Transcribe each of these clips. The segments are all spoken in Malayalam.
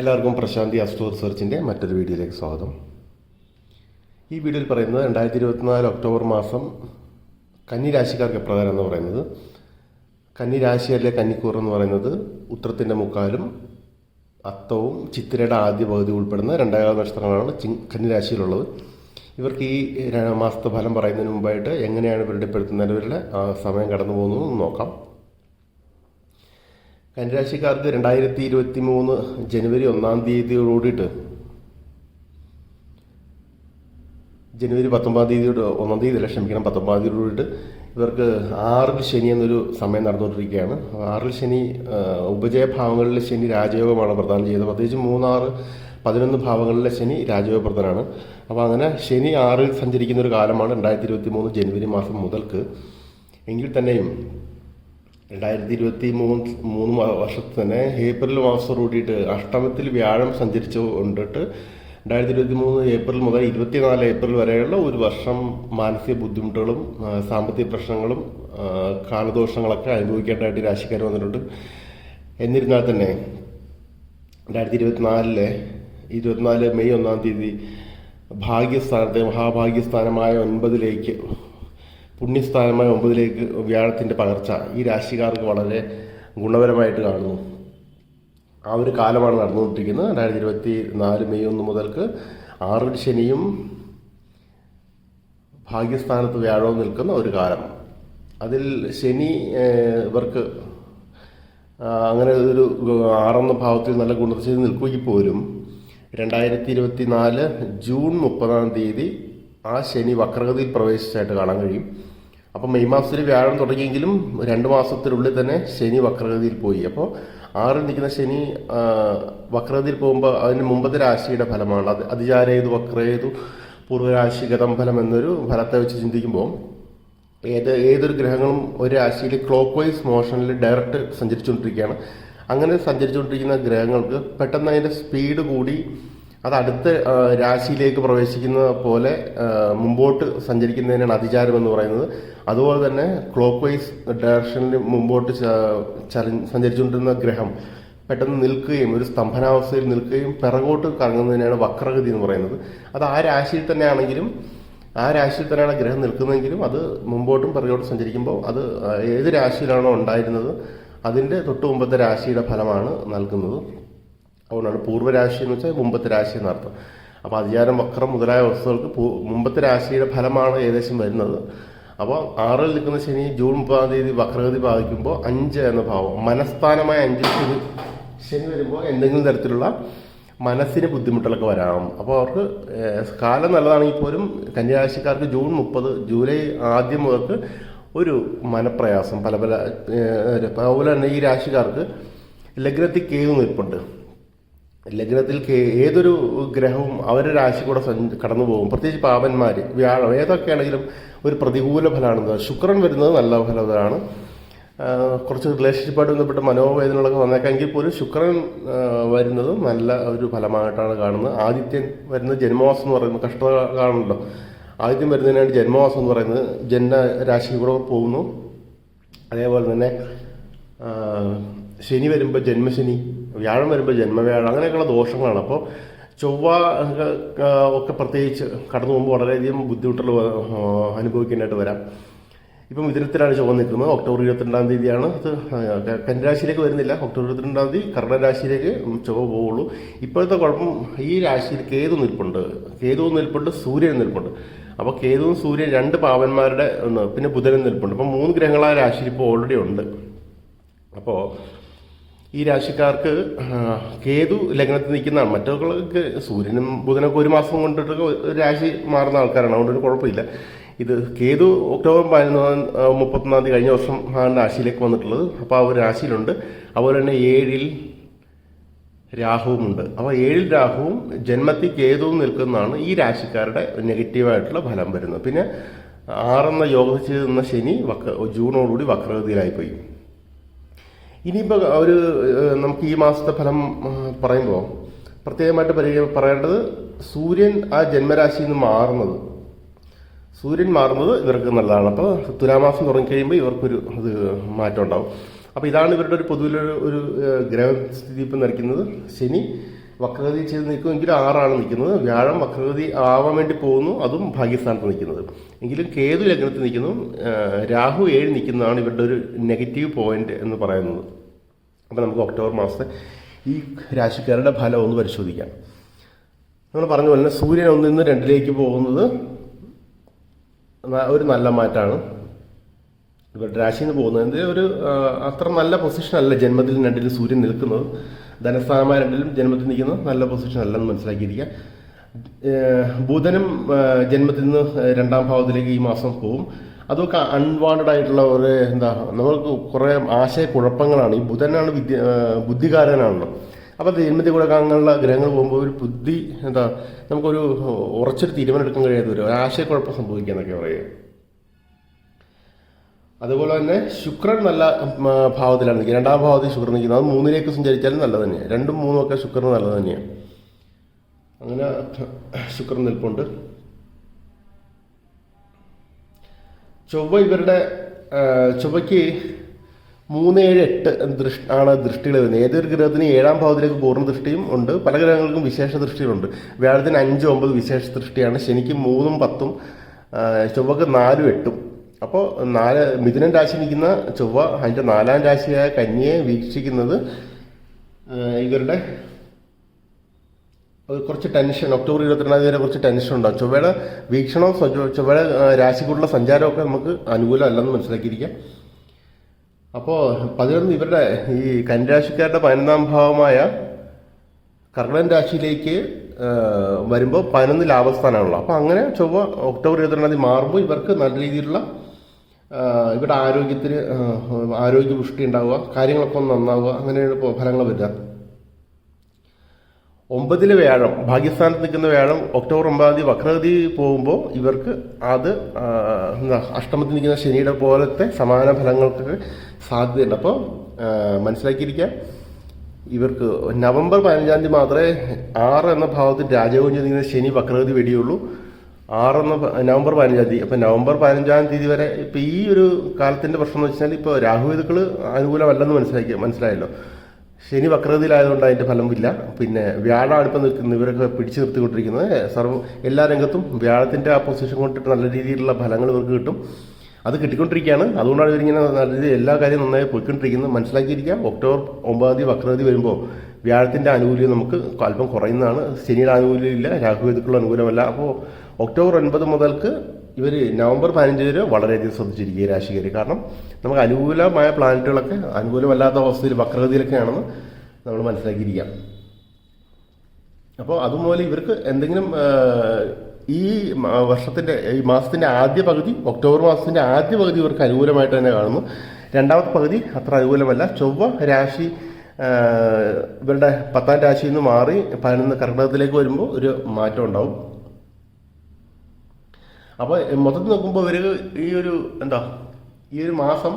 എല്ലാവർക്കും പ്രശാന്തി അസ്ട്രോ റിസർച്ചിന്റെ മറ്റൊരു വീഡിയോയിലേക്ക് സ്വാഗതം. ഈ വീഡിയോയിൽ പറയുന്നത് രണ്ടായിരത്തി ഇരുപത്തിനാല് ഒക്ടോബർ മാസം കന്നി രാശിക്കാർക്ക് എപ്രകാരം എന്ന് പറയുന്നത്. കന്നി അല്ലെ കന്നിക്കൂർ എന്ന് പറയുന്നത് ഉത്രത്തിന്റെ മുക്കാലും അത്തവും ചിത്തിരയുടെ ആദ്യ പകുതി ഉൾപ്പെടുന്ന രണ്ടാം നക്ഷത്രങ്ങളാണ് ചി കന്നിരാശിയിലുള്ളത്. ഇവർക്ക് ഈ മാസത്തെ ഫലം പറയുന്നതിന് മുമ്പായിട്ട് എങ്ങനെയാണ് ഇവരുടെ പെടുത്തുന്നവരുടെ സമയം കടന്നു പോകുന്നതെന്ന് നോക്കാം. കന്നിരാശിക്കാർക്ക് രണ്ടായിരത്തി ഇരുപത്തി മൂന്ന് ജനുവരി ഒന്നാം തീയതിയോടുകൂടിയിട്ട് ജനുവരി പത്തൊമ്പതാം തീയതിയോട് ഒന്നാം തീയതി ക്ഷമിക്കണം പത്തൊമ്പതാം തീയതിയോടുകൂടിയിട്ട് ഇവർക്ക് ആറിൽ ശനി എന്നൊരു സമയം നടന്നുകൊണ്ടിരിക്കുകയാണ്. ആറിൽ ശനി ഉപജയ ഭാവങ്ങളിൽ ശനി രാജയോഗമാണ് പ്രദാനം ചെയ്തത് പ്രത്യേകിച്ച് മൂന്നാറ് പതിനൊന്ന് ഭാവങ്ങളിലെ ശനി രാജയോഗപ്രദനാണ് അപ്പോൾ അങ്ങനെ ശനി ആറിൽ സഞ്ചരിക്കുന്ന ഒരു കാലമാണ് രണ്ടായിരത്തി ഇരുപത്തി മൂന്ന് ജനുവരി മാസം മുതൽക്ക്. എങ്കിൽ തന്നെയും രണ്ടായിരത്തി ഇരുപത്തി മൂന്ന് മൂന്ന് വർഷത്ത് തന്നെ ഏപ്രിൽ മാസം കൂടിയിട്ട് അഷ്ടമത്തിൽ വ്യാഴം സഞ്ചരിച്ചു കൊണ്ടിട്ട് രണ്ടായിരത്തി ഇരുപത്തി മൂന്ന് ഏപ്രിൽ മുതൽ ഇരുപത്തിനാല് ഏപ്രിൽ വരെയുള്ള ഒരു വർഷം മാനസിക ബുദ്ധിമുട്ടുകളും സാമ്പത്തിക പ്രശ്നങ്ങളും കാലദോഷങ്ങളൊക്കെ അനുഭവിക്കേണ്ടതായിട്ട് രാശിക്കാർ വന്നിട്ടുണ്ട്. എന്നിരുന്നാൽ തന്നെ രണ്ടായിരത്തി ഇരുപത്തിനാലിലെ ഇരുപത്തിനാല് മെയ് ഒന്നാം തീയതി ഭാഗ്യസ്ഥാനത്തെ മഹാഭാഗ്യസ്ഥാനമായ ഒൻപതിലേക്ക് പുണ്യസ്ഥാനമായ ഒമ്പതിലേക്ക് വ്യാഴത്തിന്റെ പകർച്ച ഈ രാശിക്കാർക്ക് വളരെ ഗുണപരമായിട്ട് കാണുന്നു. ആ ഒരു കാലമാണ് നടന്നുകൊണ്ടിരിക്കുന്നത്. രണ്ടായിരത്തി ഇരുപത്തി നാല് മെയ് ഒന്ന് മുതൽക്ക് ആറിൽ ശനിയും ഭാഗ്യസ്ഥാനത്ത് വ്യാഴവും നിൽക്കുന്ന ഒരു കാലം. അതിൽ ശനി ഇവർക്ക് അങ്ങനെ ഒരു ആറെന്ന ഭാവത്തിൽ നല്ല ഗുണത്തിൽ നിൽക്കുകയും പോലും രണ്ടായിരത്തി ഇരുപത്തി നാല് ജൂൺ മുപ്പതാം തീയതി ആ ശനി വക്രഗതിയിൽ പ്രവേശിച്ചായിട്ട് കാണാൻ കഴിയും. അപ്പോൾ മെയ് മാസത്തിൽ വ്യാഴം തുടങ്ങിയെങ്കിലും രണ്ട് മാസത്തിനുള്ളിൽ തന്നെ ശനി വക്രഗതിയിൽ പോയി. അപ്പോൾ ആറിൽ നിൽക്കുന്ന ശനി വക്രഗതിയിൽ പോകുമ്പോൾ അതിന് മുമ്പത്തെ രാശിയുടെ ഫലമാണ്. അത് അതിചാരേതു വക്രേതു പൂർവരാശിഗതം ഫലം എന്നൊരു ഫലത്തെ വെച്ച് ചിന്തിക്കുമ്പോൾ ഏത് ഏതൊരു ഗ്രഹങ്ങളും ഒരു രാശിയിൽ ക്ലോക്ക് വൈസ് മോഷനിൽ ഡയറക്റ്റ് സഞ്ചരിച്ചുകൊണ്ടിരിക്കുകയാണ്. അങ്ങനെ സഞ്ചരിച്ചുകൊണ്ടിരിക്കുന്ന ഗ്രഹങ്ങൾക്ക് പെട്ടെന്ന് അതിന്റെ സ്പീഡ് കൂടി അത് അടുത്ത രാശിയിലേക്ക് പ്രവേശിക്കുന്ന പോലെ മുമ്പോട്ട് സഞ്ചരിക്കുന്നതിനാണ് അതിചാരം എന്ന് പറയുന്നത്. അതുപോലെ തന്നെ ക്ലോക്ക് വൈസ് ഡയറക്ഷനിൽ മുമ്പോട്ട് സഞ്ചരിച്ചുകൊണ്ടിരുന്ന ഗ്രഹം പെട്ടെന്ന് നിൽക്കുകയും ഒരു സ്തംഭനാവസ്ഥയിൽ നിൽക്കുകയും പിറകോട്ട് കറങ്ങുന്നതിനാണ് വക്രഗതി എന്ന് പറയുന്നത്. അത് ആ രാശിയിൽ തന്നെയാണെങ്കിലും ആ രാശിയിൽ തന്നെയാണ് ഗ്രഹം നിൽക്കുന്നതെങ്കിലും അത് മുമ്പോട്ടും പിറകോട്ടും സഞ്ചരിക്കുമ്പോൾ അത് ഏത് രാശിയിലാണോ ഉണ്ടായിരുന്നത് അതിന്റെ തൊട്ട് മുമ്പത്തെ രാശിയുടെ ഫലമാണ് നൽകുന്നത്. അതുകൊണ്ടാണ് പൂർവരാശി എന്ന് വെച്ചാൽ മുമ്പത്തെ രാശി എന്നർത്ഥം അപ്പോൾ അധികാരം വക്രം മുതലായ വസ്തുക്കൾക്ക് പൂ- മുമ്പത്തെ രാശിയുടെ ഫലമാണ് ഏകദേശം വരുന്നത്. അപ്പോൾ ആറിൽ നിൽക്കുന്ന ശനി ജൂൺ മുപ്പതാം തീയതി വക്രഗതി ബാധിക്കുമ്പോൾ അഞ്ച് എന്ന ഭാവം. മനസ്ഥാനമായ അഞ്ച് ശനി ശനി വരുമ്പോൾ എന്തെങ്കിലും തരത്തിലുള്ള മനസ്സിന് ബുദ്ധിമുട്ടുകളൊക്കെ വരാം. അപ്പോൾ അവർക്ക് കാലം നല്ലതാണെങ്കിൽ പോലും കന്യാരാശിക്കാർക്ക് ജൂൺ മുപ്പത് ജൂലൈ ആദ്യം മുതൽക്ക് ഒരു മനപ്രയാസം. പല പല അതുപോലെ തന്നെ ഈ രാശിക്കാർക്ക് ലഗ്നത്തിൽ കേതു നിൽപ്പുണ്ട്. ലഗ്നത്തിൽ ഏതൊരു ഗ്രഹവും അവരുടെ രാശി കൂടെ കടന്നു പോകും. പ്രത്യേകിച്ച് പാപന്മാർ വ്യാഴം ഏതൊക്കെയാണെങ്കിലും ഒരു പ്രതികൂല ഫലമാണ്. ശുക്രൻ വരുന്നത് നല്ല ഫലമാണ്. കുറച്ച് റിലേഷൻഷിപ്പായിട്ട് ബന്ധപ്പെട്ട് മനോവേദനകളൊക്കെ വന്നേക്കാമെങ്കിൽ പോലും ശുക്രൻ വരുന്നത് നല്ല ഒരു ഫലമായിട്ടാണ് കാണുന്നത്. ആദിത്യൻ വരുന്നത് ജന്മവാസം എന്ന് പറയുന്നത് കാണുന്നുണ്ടോ ആദിത്യം വരുന്നതിനാണ് ജന്മവാസം എന്ന് പറയുന്നത് ജന്മ രാശി കൂടെ പോകുന്നു. അതേപോലെ തന്നെ ശനി വരുമ്പോൾ ജന്മശനി വ്യാഴം വരുമ്പോൾ ജന്മവ്യാഴം അങ്ങനെയൊക്കെയുള്ള ദോഷങ്ങളാണ്. അപ്പോൾ ചൊവ്വ ഒക്കെ പ്രത്യേകിച്ച് കടന്നു പോകുമ്പോൾ വളരെയധികം ബുദ്ധിമുട്ടുകൾ അനുഭവിക്കേണ്ടതായിട്ട് വരാം. ഇപ്പം മിഥുനത്തിലാണ് ചൊവ്വ നിൽക്കുന്നത്. ഒക്ടോബർ ഇരുപത്തിരണ്ടാം തീയതിയാണ് ഇത്. കന്യരാശിയിലേക്ക് വരുന്നില്ല. ഒക്ടോബർ ഇരുപത്തിരണ്ടാം തീയതി കർണ രാശിയിലേക്ക് ചൊവ്വ പോവുള്ളൂ. ഇപ്പോഴത്തെ കുഴപ്പം ഈ രാശിയിൽ കേതു നിൽപ്പുണ്ട്. കേതു നിൽപ്പുണ്ട് സൂര്യൻ നിൽപ്പുണ്ട്. അപ്പോൾ കേതുവും സൂര്യൻ രണ്ട് പാവന്മാരുടെ ഒന്ന് പിന്നെ ബുധനും നിൽപ്പുണ്ട്. അപ്പം മൂന്ന് ഗ്രഹങ്ങൾ ആ രാശിയിൽ ഇപ്പോൾ ഓൾറെഡി ഉണ്ട്. അപ്പോൾ ഈ രാശിക്കാർക്ക് കേതു ലഗ്നത്തിൽ നിൽക്കുന്നതാണ് മറ്റൊക്കെ സൂര്യനും ബുധനൊക്കെ ഒരു മാസം കൊണ്ടിട്ട് ഒരു രാശി മാറുന്ന ആൾക്കാരാണ്. അതുകൊണ്ട് ഒരു കുഴപ്പമില്ല. ഇത് കേതു ഒക്ടോബർ പതിനൊന്നാം മുപ്പത്തൊന്നാം തീയതി കഴിഞ്ഞ വർഷം ആ രാശിയിലേക്ക് വന്നിട്ടുള്ളത്. അപ്പോൾ ആ ഒരു രാശിയിലുണ്ട്. അതുപോലെ തന്നെ ഏഴിൽ രാഹുവുമുണ്ട്. അപ്പോൾ ഏഴിൽ രാഹുവും ജന്മത്തിൽ കേതുവും നിൽക്കുന്നതാണ് ഈ രാശിക്കാരുടെ നെഗറ്റീവായിട്ടുള്ള ഫലം വരുന്നത്. പിന്നെ ആറെന്ന യോഗത്തിൽ ചെയ്തുന്ന ശനി വക്ര ജൂണോടുകൂടി വക്രഗതിയിലായിപ്പോയി. ഇനിയിപ്പോൾ ഒരു നമുക്ക് ഈ മാസത്തെ ഫലം പറയുമ്പോൾ പ്രത്യേകമായിട്ട് പരി പറയേണ്ടത് സൂര്യൻ ആ ജന്മരാശിയിൽ നിന്ന് മാറുന്നത്. സൂര്യൻ മാറുന്നത് ഇവർക്ക് നല്ലതാണ്. അപ്പോൾ തുലാമാസം തുടങ്ങിക്കഴിയുമ്പോൾ ഇവർക്കൊരു ഇത് മാറ്റം ഉണ്ടാവും. അപ്പോൾ ഇതാണ് ഇവരുടെ ഒരു പൊതുവിലൊരു ഒരു ഗ്രഹസ്ഥിതി ഇപ്പം നിൽക്കുന്നത് ശനി വക്രഗതി ചെയ്ത് നിൽക്കുമെങ്കിൽ ആറാണ് നിൽക്കുന്നത്. വ്യാഴം വക്രഗതി ആവാൻ വേണ്ടി പോകുന്നു. അതും ഭാഗ്യസ്ഥാനത്ത് നിൽക്കുന്നത്. എങ്കിലും കേതു ലഗ്നത്തിൽ നിൽക്കുന്നു. രാഹു ഏഴ് നിൽക്കുന്നതാണ് ഇവരുടെ ഒരു നെഗറ്റീവ് പോയിന്റ് എന്ന് പറയുന്നത്. അപ്പോൾ നമുക്ക് ഒക്ടോബർ മാസത്തെ ഈ രാശിക്കാരുടെ ഫലം ഒന്ന് പരിശോധിക്കാം. നമ്മൾ പറഞ്ഞ പോലെ തന്നെ സൂര്യൻ ഒന്നിൽ നിന്ന് രണ്ടിലേക്ക് പോകുന്നത് ഒരു നല്ല മാറ്റമാണ്. ഇവരുടെ രാശിയിൽ നിന്ന് പോകുന്നത്. ഒരു അത്ര നല്ല പൊസിഷനല്ല ജന്മത്തിൽ രണ്ടിലും സൂര്യൻ നിൽക്കുന്നത്. ധനസ്ഥാനമായ ജന്മത്തിൽ നിൽക്കുന്നത് നല്ല പൊസിഷൻ അല്ലെന്ന് മനസ്സിലാക്കിയിരിക്കുക. ബുധനും ജന്മത്തിൽ നിന്ന് രണ്ടാം ഭാവത്തിലേക്ക് ഈ മാസം പോവും. അതൊക്കെ അൺവാണ്ടഡ് ആയിട്ടുള്ള ഒരു എന്താ നമ്മൾക്ക് കുറേ ആശയക്കുഴപ്പങ്ങളാണ്. ഈ ബുധനാണ് വിദ്യ ബുദ്ധികാരനാണല്ലോ. അപ്പോൾ ജന്മത്തിൽ കൂടെ അങ്ങനെയുള്ള ഗ്രഹങ്ങൾ പോകുമ്പോൾ ഒരു ബുദ്ധി എന്താ നമുക്കൊരു ഉറച്ചൊരു തീരുമാനം എടുക്കാൻ കഴിയാത്ത ഒരു ആശയക്കുഴപ്പം സംഭവിക്കുക എന്നൊക്കെ പറയുക. അതുപോലെ തന്നെ ശുക്രൻ നല്ല ഭാവത്തിലാണ് നിൽക്കുന്നത്. രണ്ടാം ഭാവത്തിൽ ശുക്രൻ നിൽക്കുന്നത്. അത് മൂന്നിലേക്ക് സഞ്ചരിച്ചാലും നല്ലത് തന്നെയാണ് രണ്ടും മൂന്നും ഒക്കെ ശുക്രന് നല്ലത് തന്നെയാണ് അങ്ങനെ ശുക്രൻ നിൽപ്പുണ്ട്. ചൊവ്വ ഇവരുടെ ചൊവ്വയ്ക്ക് മൂന്ന് ഏഴ് എട്ട് ദൃഷ് ആണ് ദൃഷ്ടികൾ വരുന്നത്. ഏതൊരു ഗ്രഹത്തിന് ഏഴാം ഭാവത്തിലേക്ക് പൂർണ ദൃഷ്ടിയും ഉണ്ട്. പല ഗ്രഹങ്ങൾക്കും വിശേഷ ദൃഷ്ടികളുണ്ട് വ്യാഴത്തിന് അഞ്ച് ഒമ്പത് വിശേഷ ദൃഷ്ടിയാണ്. ശനിക്ക് മൂന്നും പത്തും ചൊവ്വക്ക് നാലും എട്ടും. അപ്പോൾ നാല് മിഥുനൻ രാശി നിൽക്കുന്ന ചൊവ്വ അതിന്റെ നാലാം രാശിയായ കന്യയെ വീക്ഷിക്കുന്നത് ഇവരുടെ കുറച്ച് ടെൻഷൻ ഒക്ടോബർ ഇരുപത്തിരണ്ടാം തീയതി വരെ കുറച്ച് ടെൻഷൻ ഉണ്ടാകും ചൊവ്വയുടെ വീക്ഷണവും ചൊവ്വയുടെ രാശിക്കൂടുള്ള സഞ്ചാരമൊക്കെ നമുക്ക് അനുകൂലമല്ലെന്ന് മനസ്സിലാക്കിയിരിക്കാം അപ്പോൾ പതിനൊന്ന് ഇവരുടെ ഈ കന്യരാശിക്കാരുടെ പതിനൊന്നാം ഭാവമായ കർണൻ രാശിയിലേക്ക് വരുമ്പോൾ പതിനൊന്ന് ലാഭസ്ഥാനമാണല്ലോ അപ്പോൾ അങ്ങനെ ചൊവ്വ ഒക്ടോബർ ഇരുപത്തിരണ്ടാം തീയതി മാറുമ്പോൾ ഇവർക്ക് നല്ല രീതിയിലുള്ള ഇവരുടെ ആരോഗ്യത്തിന് ആ, ആരോഗ്യ പുഷ്ടി ഉണ്ടാവുക കാര്യങ്ങളൊക്കെ നന്നാവുക അങ്ങനെയാണ് ഫലങ്ങൾ വരിക. ഒമ്പതിലെ വ്യാഴം ഭാഗ്യസ്ഥാനത്ത് നിൽക്കുന്ന വ്യാഴം ഒക്ടോബർ ഒമ്പതാം തീയതി വക്രഗതി പോകുമ്പോൾ ഇവർക്ക് അത് എന്താ അഷ്ടമത്തിൽ നിൽക്കുന്ന ശനിയുടെ പോലത്തെ സമാന ഫലങ്ങൾക്ക് സാധ്യതയുണ്ട്. അപ്പോൾ മനസ്സിലാക്കിയിരിക്കാം ഇവർക്ക് നവംബർ പതിനഞ്ചാം തീയതി മാത്രമേ ആറ് എന്ന ഭാവത്തിൽ രാജകോഞ്ച് നിൽക്കുന്ന ശനി വക്രഗതി വെടിയുള്ളൂ. ആറെന്ന നവംബർ പതിനഞ്ചാം തീയതി. അപ്പം നവംബർ പതിനഞ്ചാം തീയതി വരെ ഇപ്പം ഈ ഒരു കാലത്തിന്റെ പ്രശ്നം എന്ന് വെച്ചാൽ ഇപ്പോൾ രാഹുവിതുക്കൾ അനുകൂലമല്ലെന്ന് മനസ്സിലാക്കി മനസ്സിലായല്ലോ. ശനി വക്രതയിലായതുകൊണ്ട് അതിന്റെ ഫലമില്ല. പിന്നെ വ്യാഴാണ് ഇപ്പം നിൽക്കുന്നത് ഇവരൊക്കെ പിടിച്ചു നിർത്തിക്കൊണ്ടിരിക്കുന്നത്. സർവ എല്ലാ രംഗത്തും വ്യാഴത്തിന്റെ ആ പൊസിഷൻ കൊണ്ടിട്ട് നല്ല രീതിയിലുള്ള ഫലങ്ങൾ ഇവർക്ക് കിട്ടും. അത് കിട്ടിക്കൊണ്ടിരിക്കുകയാണ്. അതുകൊണ്ടാണ് ഇവരിങ്ങനെ നല്ല രീതിയിൽ എല്ലാ കാര്യവും നന്നായി പോയിക്കൊണ്ടിരിക്കുന്നത്. മനസ്സിലാക്കിയിരിക്കുക. ഒക്ടോബർ ഒമ്പതാം തീയതി വക്രതി വരുമ്പോൾ വ്യാഴത്തിന്റെ ആനുകൂല്യം നമുക്ക് അല്പം കുറയുന്നതാണ്. ശനിയുടെ ആനുകൂല്യം ഇല്ല. രാഹുവേതുക്കളുടെ അനുകൂലമല്ല. അപ്പോൾ ഒക്ടോബർ ഒൻപത് മുതൽക്ക് ഇവർ നവംബർ പതിനഞ്ച് വരെ വളരെയധികം ശ്രദ്ധിച്ചിരിക്കുക ഈ രാശിക്കാർ കാരണം നമുക്ക് അനുകൂലമായ പ്ലാനറ്റുകളൊക്കെ അനുകൂലമല്ലാത്ത അവസ്ഥയിൽ വക്രഗതിയിലൊക്കെ ആണെന്ന് നമ്മൾ മനസ്സിലാക്കിയിരിക്കാം. അപ്പോൾ അതുപോലെ ഇവർക്ക് എന്തെങ്കിലും ഈ വർഷത്തിന്റെ ഈ മാസത്തിന്റെ ആദ്യ പകുതി ഒക്ടോബർ മാസത്തിന്റെ ആദ്യ പകുതി ഇവർക്ക് അനുകൂലമായിട്ട് തന്നെ കാണുന്നു. രണ്ടാമത്തെ പകുതി അത്ര അനുകൂലമല്ല. ചൊവ്വ രാശി ഇവരുടെ പത്താം രാശിയിൽ നിന്ന് മാറി പതിനൊന്ന് കർക്കിടകത്തിലേക്ക് വരുമ്പോൾ ഒരു മാറ്റം ഉണ്ടാവും. അപ്പോൾ മൊത്തത്തിൽ നോക്കുമ്പോൾ ഇവർ ഈ ഒരു എന്താ ഈ ഒരു മാസം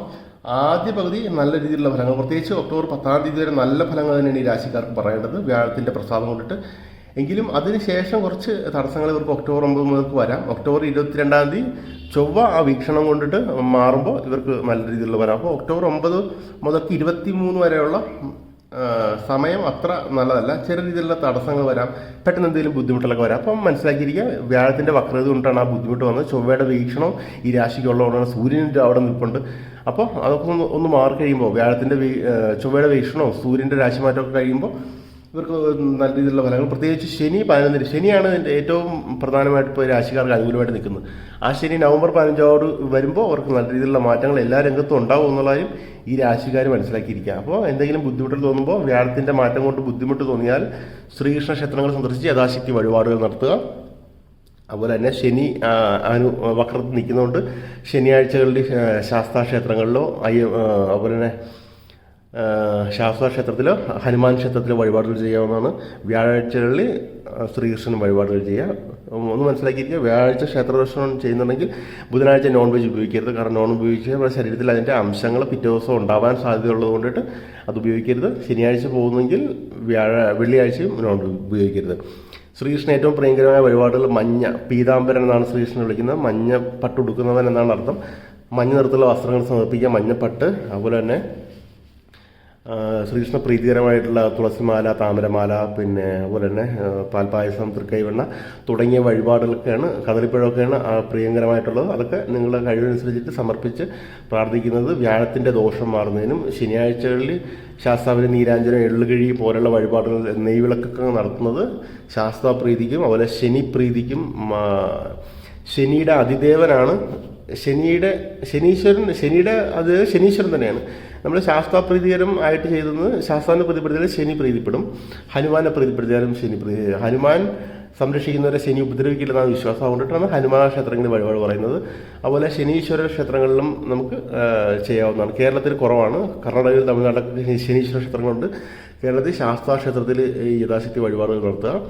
ആദ്യ പകുതി നല്ല രീതിയിലുള്ള ഫലങ്ങൾ. പ്രത്യേകിച്ച് ഒക്ടോബർ പത്താം തീയതി വരെ നല്ല ഫലങ്ങൾ തന്നെയാണ് ഈ രാശിക്കാർക്ക് പറയേണ്ടത്. വ്യാഴത്തിന്റെ പ്രസാദം കൊണ്ടിട്ട് എങ്കിലും അതിനുശേഷം കുറച്ച് തടസ്സങ്ങൾ ഇവർക്ക് ഒക്ടോബർ ഒമ്പത് മുതൽക്ക് വരാം. ഒക്ടോബർ ഇരുപത്തിരണ്ടാം തീയതി ചൊവ്വ ആ വീക്ഷണം കൊണ്ടിട്ട് മാറുമ്പോൾ ഇവർക്ക് നല്ല രീതിയിലുള്ള വരാം. അപ്പോൾ ഒക്ടോബർ ഒമ്പത് മുതൽക്ക് ഇരുപത്തി മൂന്ന് വരെയുള്ള സമയം അത്ര നല്ലതല്ല. ചെറിയ രീതിയിലുള്ള തടസ്സങ്ങൾ വരാം. പെട്ടെന്ന് എന്തെങ്കിലും ബുദ്ധിമുട്ടുകളൊക്കെ വരാം. അപ്പം മനസ്സിലാക്കിയിരിക്കുക വ്യാഴത്തിന്റെ വക്രത കൊണ്ടാണ് ആ ബുദ്ധിമുട്ട് വന്നത്. ചൊവ്വയുടെ വീക്ഷണം ഈ രാശിക്കുള്ളതുകൊണ്ടാണ് സൂര്യന്റെ അവിടെ നിൽപ്പുണ്ട്. അപ്പോൾ അതൊക്കെ ഒന്ന് ഒന്ന് മാറി കഴിയുമ്പോൾ വ്യാഴത്തിന്റെ ചൊവ്വയുടെ വീക്ഷണവും സൂര്യന്റെ രാശിമാറ്റമൊക്കെ കഴിയുമ്പോൾ ഇവർക്ക് നല്ല രീതിയിലുള്ള ഫലങ്ങൾ. പ്രത്യേകിച്ച് ശനി പതിനൊന്നിന് ശനിയാണ് ഏറ്റവും പ്രധാനമായിട്ട് ഇപ്പോൾ രാശിക്കാർക്ക് അനുകൂലമായിട്ട് നിൽക്കുന്നത്. ആ ശനി നവംബർ പതിനഞ്ചോട് വരുമ്പോൾ അവർക്ക് നല്ല രീതിയിലുള്ള മാറ്റങ്ങൾ എല്ലാ രംഗത്തും ഉണ്ടാവും എന്നുള്ളതും ഈ രാശിക്കാർ മനസ്സിലാക്കിയിരിക്കുക അപ്പോൾ എന്തെങ്കിലും ബുദ്ധിമുട്ട് തോന്നുമ്പോൾ വ്യാഴത്തിന്റെ മാറ്റം കൊണ്ട് ബുദ്ധിമുട്ട് തോന്നിയാൽ ശ്രീകൃഷ്ണ ക്ഷേത്രങ്ങൾ സന്ദർശിച്ച് യഥാശക്തി വഴിപാടുകൾ നടത്തുക. അതുപോലെ തന്നെ ശനി അനു വക്രത്തിൽ നിൽക്കുന്നതുകൊണ്ട് ശനിയാഴ്ചകളിൽ ശാസ്താ ക്ഷേത്രങ്ങളിലോ അയ്യ അതുപോലെ തന്നെ ആ, ശാസ്താ ക്ഷേത്രത്തിലോ ഹനുമാൻ ക്ഷേത്രത്തിലോ വഴിപാടുകൾ ചെയ്യാവുന്നതാണ്. വ്യാഴാഴ്ചകളിൽ ശ്രീകൃഷ്ണൻ വഴിപാടുകൾ ചെയ്യുക ഒന്ന് മനസ്സിലാക്കിയിരിക്കുക വ്യാഴാഴ്ച ക്ഷേത്ര ദർശനം ചെയ്യുന്നുണ്ടെങ്കിൽ ബുധനാഴ്ച നോൺ വെജ് ഉപയോഗിക്കരുത്. കാരണം നോൺ ഉപയോഗിച്ച് നമ്മുടെ ശരീരത്തിൽ അതിന്റെ അംശങ്ങൾ പിറ്റേ ദിവസം ഉണ്ടാവാൻ സാധ്യതയുള്ളത് കൊണ്ടിട്ട് അത് ഉപയോഗിക്കരുത്. ശനിയാഴ്ച പോകുന്നെങ്കിൽ വ്യാഴ വെള്ളിയാഴ്ചയും നോൺ ഉപയോഗിക്കരുത്. ശ്രീകൃഷ്ണൻ ഏറ്റവും പ്രിയങ്കരമായ വഴിപാടുകൾ മഞ്ഞ പീതാംബരൻ എന്നാണ് ശ്രീകൃഷ്ണൻ വിളിക്കുന്നത്. മഞ്ഞ പട്ടുടുക്കുന്നവൻ എന്നാണ് അർത്ഥം. മഞ്ഞ നിറത്തിലുള്ള വസ്ത്രങ്ങൾ സമർപ്പിക്കുക മഞ്ഞപ്പട്ട് അതുപോലെ തന്നെ ശ്രീകൃഷ്ണ പ്രീതികരമായിട്ടുള്ള തുളസിമാല താമരമാല പിന്നെ അതുപോലെ തന്നെ പാൽപായസം തൃക്കൈവെണ്ണ തുടങ്ങിയ വഴിപാടുകളൊക്കെയാണ് കദളിപ്പഴമൊക്കെയാണ് പ്രിയങ്കരമായിട്ടുള്ളത്. അതൊക്കെ നിങ്ങളുടെ കഴിവനുസരിച്ചിട്ട് സമർപ്പിച്ച് പ്രാർത്ഥിക്കുന്നത് വ്യാഴത്തിന്റെ ദോഷം മാറുന്നതിനും ശനിയാഴ്ചകളിൽ ശാസ്താവിന് നീരാഞ്ജനം എള്ളുകിഴി പോലുള്ള വഴിപാടുകൾ നെയ്വിളക്കൊക്കെ നടത്തുന്നത് ശാസ്താപ്രീതിക്കും അതുപോലെ ശനിപ്രീതിക്കും പ്രീതിക്കും ശനിയുടെ അതിദേവനാണ് ശനിയുടെ ശനീശ്വരൻ ശനിയുടെ അത് ശനീശ്വരൻ തന്നെയാണ്. നമ്മൾ ശാസ്താപ്രീതികരം ആയിട്ട് ചെയ്തത് ശാസ്താവിനെ പ്രീതിപ്പെടുത്തിയാലും ശനി പ്രീതിപ്പെടും ഹനുമാനെ പ്രീതിപ്പെടുത്തിയാലും ശനി പ്രീതി ഹനുമാൻ സംരക്ഷിക്കുന്നവരെ ശനി ഉപദ്രവിക്കില്ലെന്നാണ് വിശ്വാസം കൊണ്ടിട്ടാണ് ഹനുമാൻ ക്ഷേത്രങ്ങളിൽ വഴിപാട് പറയുന്നത്. അതുപോലെ ശനീശ്വര ക്ഷേത്രങ്ങളിലും നമുക്ക് ചെയ്യാവുന്നതാണ്. കേരളത്തിൽ കുറവാണ്. കർണാടകയിൽ തമിഴ്നാട്ടിൽ ശനീശ്വര ക്ഷേത്രങ്ങളുണ്ട്. കേരളത്തിൽ ശാസ്താ ക്ഷേത്രത്തിൽ ഈ യഥാശക്തി വഴിപാടുകൾ നടത്തുക.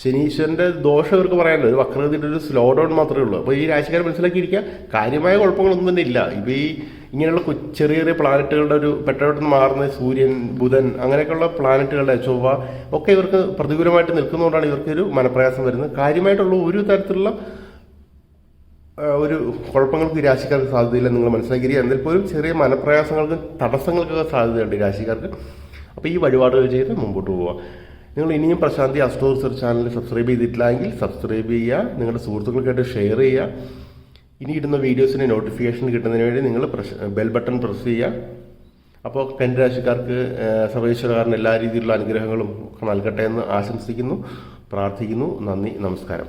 ശനീശ്വരന്റെ ദോഷം ഇവർക്ക് പറയാനില്ല. ഒരു വക്രഗതിയുടെ ഒരു സ്ലോ ഡൗൺ മാത്രമേ ഉള്ളൂ. അപ്പോൾ ഈ രാശിക്കാരെ മനസ്സിലാക്കിയിരിക്കുക കാര്യമായ കുഴപ്പങ്ങളൊന്നും തന്നെ ഇല്ല. ഇപ്പോൾ ഈ ഇങ്ങനെയുള്ള ചെറിയ ചെറിയ പ്ലാനറ്റുകളുടെ ഒരു പെട്ടെന്ന് മാറുന്ന സൂര്യൻ ബുധൻ അങ്ങനെയൊക്കെയുള്ള പ്ലാനറ്റുകളുടെ ചൊവ്വ ഒക്കെ ഇവർക്ക് പ്രതികൂലമായിട്ട് നിൽക്കുന്നതുകൊണ്ടാണ് ഇവർക്ക് ഒരു മനപ്രയാസം വരുന്നത്. കാര്യമായിട്ടുള്ള ഒരു തരത്തിലുള്ള ഒരു കുഴപ്പങ്ങൾക്ക് ഈ രാശിക്കാർക്ക് സാധ്യതയില്ല നിങ്ങൾ മനസ്സിലാക്കിയിരിക്കുക. എന്നാൽ പോലും ചെറിയ മനപ്രയാസങ്ങൾക്കും തടസ്സങ്ങൾക്കൊക്കെ സാധ്യതയുണ്ട് ഈ രാശിക്കാർക്ക്. അപ്പോൾ ഈ വഴിപാടുകൾ ചെയ്ത് മുമ്പോട്ട് പോവുക. നിങ്ങൾ ഇനിയും Prashanti astro research channel subscribe ചെയ്തിട്ടില്ല എങ്കിൽ സബ്സ്ക്രൈബ് ചെയ്യുക നിങ്ങളുടെ സുഹൃത്തുക്കൾക്കായിട്ട് ഷെയർ ചെയ്യുക. ഇനി ഇടുന്ന വീഡിയോസിന്റെ നോട്ടിഫിക്കേഷൻ കിട്ടുന്നതിന് വേണ്ടി നിങ്ങൾ ബെൽ ബട്ടൺ പ്രസ് ചെയ്യുക. അപ്പോൾ കന്യരാശിക്കാർക്ക് സർവേശ്വരകാരൻ എല്ലാ രീതിയിലുള്ള അനുഗ്രഹങ്ങളും നൽകട്ടെ എന്ന് ആശംസിക്കുന്നു പ്രാർത്ഥിക്കുന്നു. നന്ദി നമസ്കാരം.